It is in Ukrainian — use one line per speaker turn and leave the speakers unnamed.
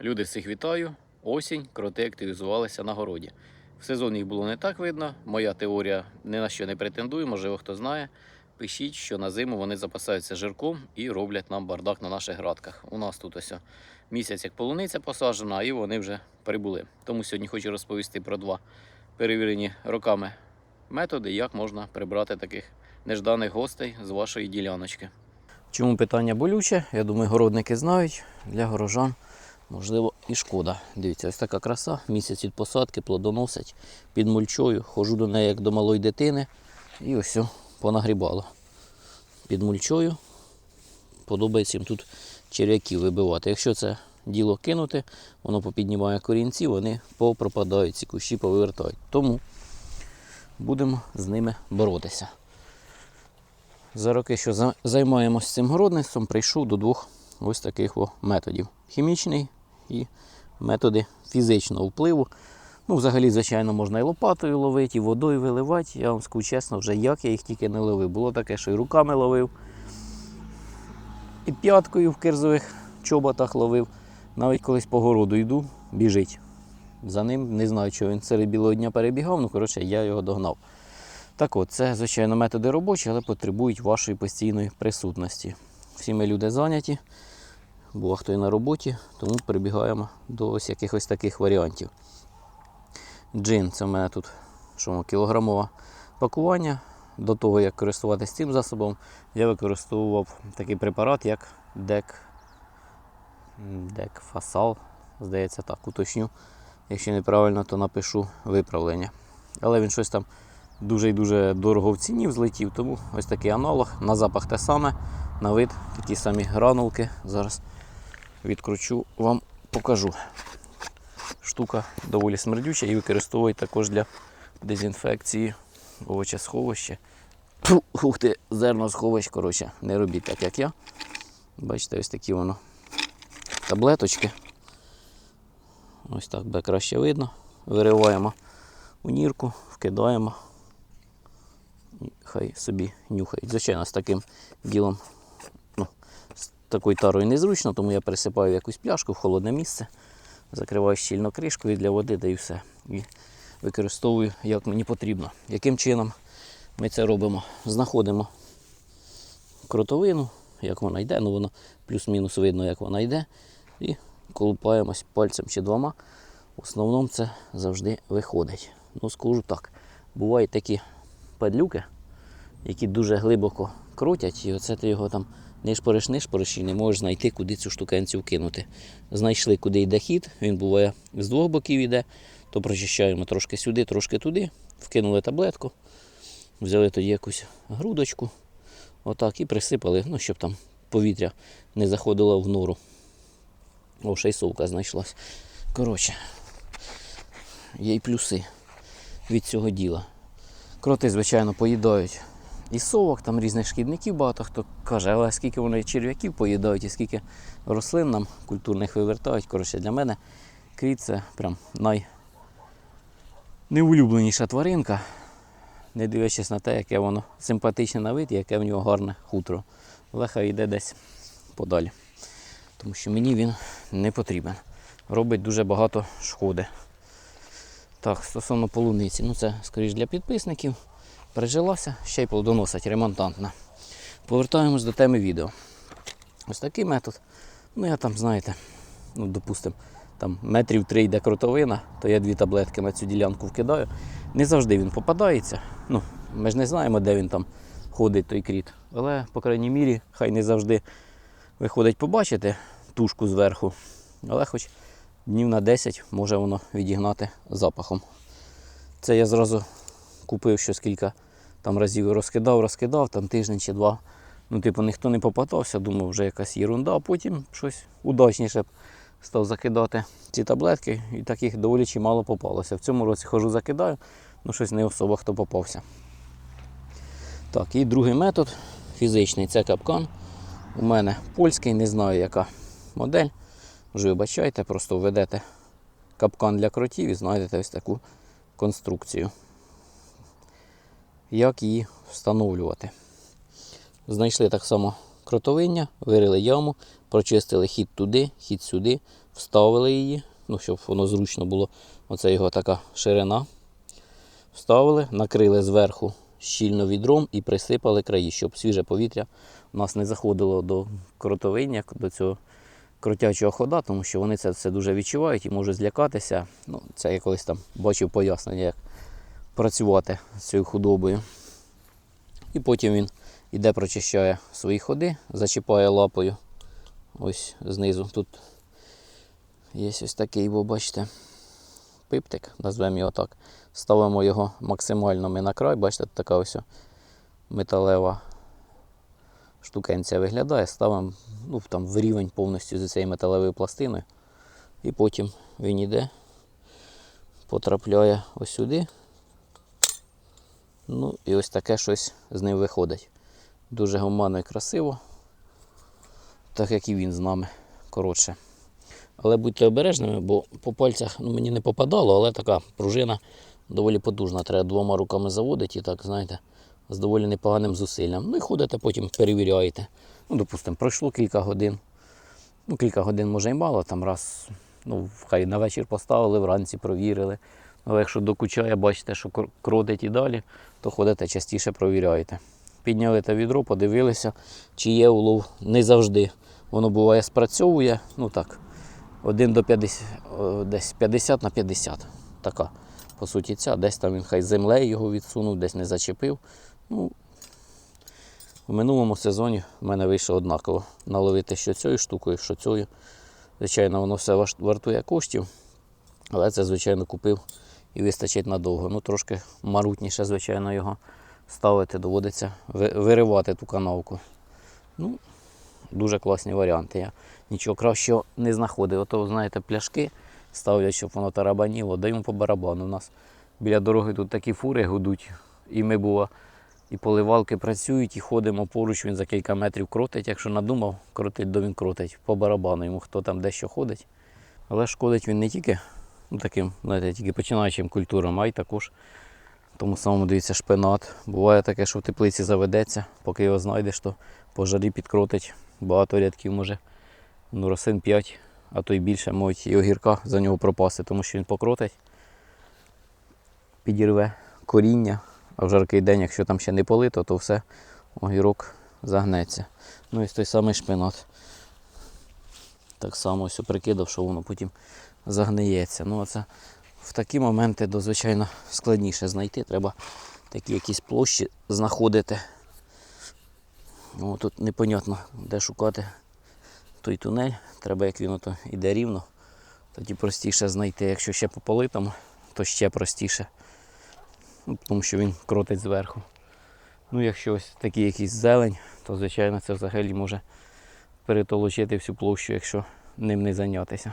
Люди всіх вітаю. Осінь, кроти активізувалися на городі. В сезон їх було не так видно. Моя теорія ні на що не претендує, можливо, хто знає. Пишіть, що на зиму вони запасаються жирком і роблять нам бардак на наших градках. У нас тут ось місяць як полуниця посаджена, і вони вже прибули. Тому сьогодні хочу розповісти про два перевірені роками методи, як можна прибрати таких нежданих гостей з вашої діляночки. Чому питання болюче? Я думаю, городники знають. Для горожан можливо і шкода. Дивіться, ось така краса. Місяць від посадки плодоносить під мульчою. Хожу до неї як до малої дитини. І ось о, понагрібало. Під мульчою. Подобається їм тут черв'яків вибивати. Якщо це діло кинути, воно попіднімає корінці, вони попропадають, ці кущі повивертають. Тому будемо з ними боротися. За роки, що займаємося цим городництвом, прийшов до двох ось таких методів: хімічний і методи фізичного впливу. Ну, взагалі, звичайно, можна і лопатою ловити, і водою виливати. Я вам скажу чесно, вже як я їх тільки не ловив. Було таке, що і руками ловив, і п'яткою в кирзових чоботах ловив. Навіть колись по городу йду, біжить. За ним не знаю, що він серед білого дня перебігав, ну коротше, я його догнав. Так от, це, звичайно, методи робочі, але потребують вашої постійної присутності. Всі ми люди зайняті, бо хто і на роботі, тому прибігаємо до ось якихось таких варіантів. Джин це в мене тут що, кілограмове пакування. До того, як користуватися цим засобом, я використовував такий препарат, як Дек, Декфасал, здається так, уточню. Якщо неправильно, то напишу виправлення. Але він щось там дуже і дуже дорого в ціні взлетів, тому ось такий аналог. На запах те саме, на вид такі самі гранулки. Зараз відкручу, вам покажу. Штука доволі смердюча і використовують також для дезінфекції овочесховища. Ух ти, зерносховищ, коротше, не робіть так, як я. Бачите, ось такі воно таблеточки. Ось так буде краще видно. Вириваємо у нірку, вкидаємо. Хай собі нюхають. Звичайно, з таким ділом, такою тарою незручно, тому я пересипаю якусь пляшку в холодне місце, закриваю щільно кришкою для води да і все. І використовую як мені потрібно. Яким чином ми це робимо? Знаходимо кротовину, як вона йде, ну воно плюс-мінус видно, як вона йде. І колупаємось пальцем чи двома. В основному це завжди виходить. Ну, скажу так, бувають такі падлюки, які дуже глибоко крутять, і оце ти його там нишпориш, нишпориш і не можеш знайти, куди цю штукенцю вкинути. Знайшли, куди йде хід, він буває з двох боків йде, то прочищаємо трошки сюди, трошки туди, вкинули таблетку, взяли тоді якусь грудочку, отак і присипали, ну, щоб там повітря не заходило в нору. О, ще й совка знайшлась. Коротше, є й плюси від цього діла. Кроти, звичайно, поїдають і совок, там різних шкідників багато хто каже, але скільки вони черв'яків поїдають і скільки рослин нам культурних вивертають. Коротше, для мене кріт це прям най... найулюбленіша тваринка, не дивлячись на те, яке воно симпатичне на вид і яке в нього гарне хутро. Але хай йде десь подалі. Тому що мені він не потрібен. Робить дуже багато шкоди. Так, стосовно полуниці, ну це скоріш для підписників. Прижилася, ще й плодоносить ремонтантна. Повертаємось до теми відео. Ось такий метод. Ну я там, знаєте, ну, допустимо, там метрів три йде кротовина, то я дві таблетки на цю ділянку вкидаю. Не завжди він попадається. Ну, ми ж не знаємо, де він там ходить, той кріт. Але, по крайній мірі, хай не завжди виходить побачити тушку зверху. Але хоч днів на 10 може воно відігнати запахом. Це я зразу купив щось кілька там разів розкидав, розкидав, там тиждень чи два. Ну, типу, ніхто не попадався, думав, вже якась єрунда, а потім щось удачніше став закидати ці таблетки, і таких доволі чимало попалося. В цьому році хожу закидаю, ну щось не особо хто попався. Так, і другий метод фізичний це капкан. У мене польський, не знаю яка модель. Вже вибачайте, просто введете капкан для кротів і знайдете ось таку конструкцію. Як її встановлювати? Знайшли так само кротовиння, вирили яму, прочистили хід туди, хід сюди, вставили її, ну, щоб воно зручно було. Оце його така ширина. Вставили, накрили зверху щільно відром і присипали краї, щоб свіже повітря у нас не заходило до кротовиння, до цього кротячого хода, тому що вони це все дуже відчувають і можуть злякатися. Ну, це я колись там бачив пояснення, як працювати з цією худобою. І потім він іде, прочищає свої ходи, зачіпає лапою. Ось знизу. Тут є ось такий, бо бачите, пиптик, назвемо його так. Ставимо його максимально ми на край, бачите, така ось металева штукенція виглядає, ставимо ну, там, в рівень повністю з цією металевою пластиною. І потім він іде, потрапляє ось сюди. Ну і ось таке щось з ним виходить. Дуже гуманно і красиво, так як і він з нами. Коротше. Але будьте обережними, бо по пальцях ну, мені не попадало, але така пружина доволі потужна. Треба двома руками заводити і так, знаєте, з доволі непоганим зусиллям. Ну і ходите, потім перевіряєте. Ну, допустимо, пройшло кілька годин. Ну, кілька годин може і мало, там раз, ну, хай на вечір поставили, вранці провірили. Але якщо докучає, бачите, що кр- кротить і далі, то ходите частіше провіряєте. Підняли те відро, подивилися, чи є улов. Не завжди. Воно буває спрацьовує, ну так, 1 до 50, десь 50 на 50. Така, по суті, ця. Десь там він хай землею його відсунув, десь не зачепив. Ну, в минулому сезоні в мене вийшло однаково наловити що цією штукою, що цією. Звичайно, воно все вартує коштів, але це, звичайно, купив і вистачить надовго. Ну, трошки марутніше, звичайно, його ставити, доводиться виривати ту канавку. Ну, дуже класні варіанти. Я нічого кращого не знаходив. Ото, знаєте, пляшки ставлять, щоб воно тарабаніло, даємо по барабану. У нас біля дороги тут такі фури гудуть, і ми бува. І поливалки працюють, і ходимо поруч, він за кілька метрів крутить. Якщо надумав, крутить, то він крутить. По барабану йому хто там дещо ходить. Але шкодить він не тільки таким, знаєте, тільки починаючим культурам, а й також тому самому дивіться шпинат. Буває таке, що в теплиці заведеться, поки його знайдеш, то по жарі підкрутить. Багато рядків може. Ну, росин 5, а то й більше, можуть і огірка за нього пропасти, тому що він покрутить, підірве коріння, а в жаркий день, якщо там ще не полито, то все, огірок загнеться. Ну і той самий шпинат. Так само ось прикидав, що воно потім загниється. Ну, це в такі моменти до звичайно складніше знайти. Треба такі якісь площі знаходити. Ну, тут непонятно, де шукати той тунель. Треба, як він ото йде рівно, тоді простіше знайти. Якщо ще по политому, то ще простіше. Ну, тому що він крутить зверху. Ну, якщо ось такий якийсь зелень, то звичайно це взагалі може перетолочити всю площу, якщо ним не зайнятися.